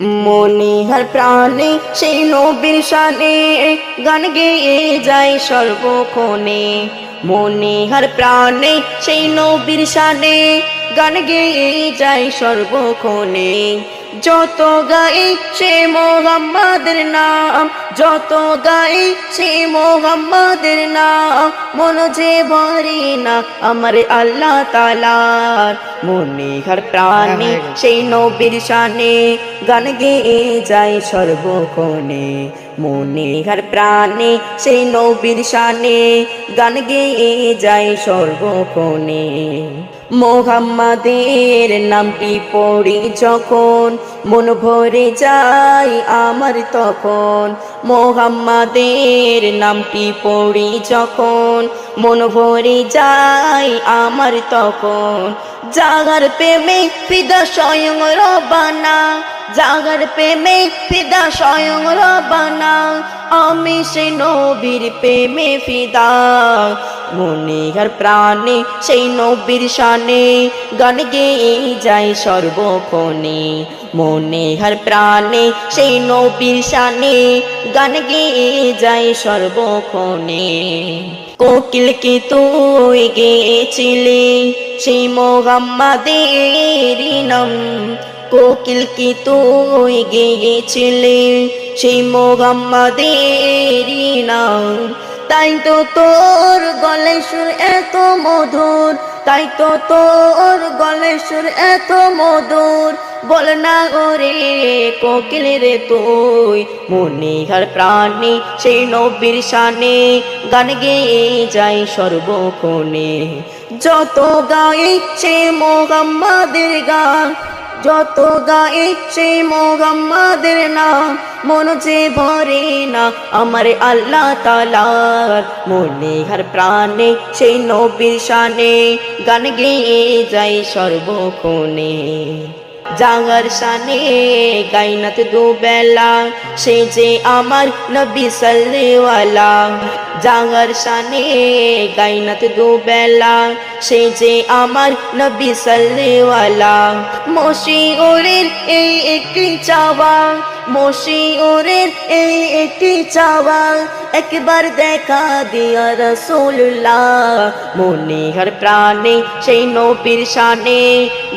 মনিহার প্রাণে সেই নবীর শানে গান গেয়ে যায় সর্বক্ষণে। মনিহার প্রাণে সেই নবীর শানে গান গেয়ে যায় সর্বক্ষণে। যত গাই সে মোহাম্মদের নাম যত গাই সে মোহাম্মদের নাম মন যে ভরে না আমার আল্লাহ তালার মনিহার প্রাণে সেই নবীর শানে গান গেয়ে যায় সর্বক্ষণে। মনিহার প্রাণে সেই নবীর শানে গান গেয়ে যায় সর্বক্ষণে। মোহাম্মদের নামটি পড়ি যখন, মন ভরে যায় আমার তখন। মোহাম্মাদের নামটি পড়ি যখন, মন ভরে যায় আমার তখন। জাগার প্রেমে পিদা স্বয়ং রবানা জাগার প্রেমে ফিদা স্বয়ং রবানা, আমি সে নবীর প্রেমে ফিদা। মনিহার প্রাণে সেই নবীর শানে গান গেয়ে যায় সর্বক্ষণে। মনিহার প্রাণে সেই নবীর শানে গান গেয়ে যায় সর্বক্ষণে। কোকিল কি তুই গেছিলি সেই মোহাম্মদের নাম কোকিল কি তুই গেছিলি সেই মোহাম্মদের নাম। তাই তো তোর গলে সুর এত মধুর, তাই তো তোর গলে সুর এত মধুর। বল না ওরে কোকিল রে তুই, মনিহার প্রাণী, সেই নবীর শানে গান গেয়ে যাই সর্বক্ষণে। যত গাই সে মোহাম্মদের গান যত গায়ে সে মোহাম্মদের নাম, মন যে ভরে না, আমার আল্লাহ তালার মনে হার প্রাণে, সেই নবীর শানে গান গেয়ে যায় সর্বক্ষণে। জাগার শানে গাইনাত দুবেলা, সে যে আমার নবী সাল্লেওয়ালা জাগার শানে গাইনাত দুবেলা সে যে আমার নবী সাল্লেওয়ালা মশিউরের এই একটি চাওয়া, মশিউরের এই একটি চাওয়া, একবার দেখা দিয়া রসুল্লাহ মনিহার প্রাণে সেই নবীর শানে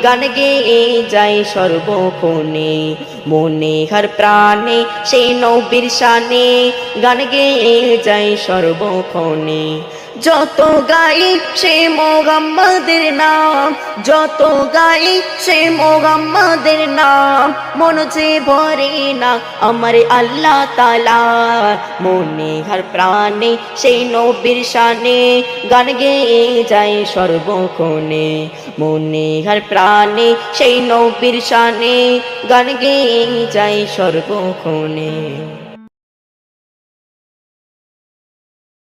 গান গেয়ে যায় সর্বক্ষণে। মনিহার প্রাণে সেই নবীর শানে গান গেয়ে যায় সর্বক্ষণে। যত গাই সে মোহাম্মদের নাম, যত গাই সে মোহাম্মদের নাম, মন যে ভরে না আমার আল্লাহ তালা মনে হার প্রাণে সেই নবীর শানে গান গেয়ে যায় সর্বক্ষণে। মনে হার প্রাণে সেই নবীর শানে গান গেয়ে যায় সর্বক্ষণে।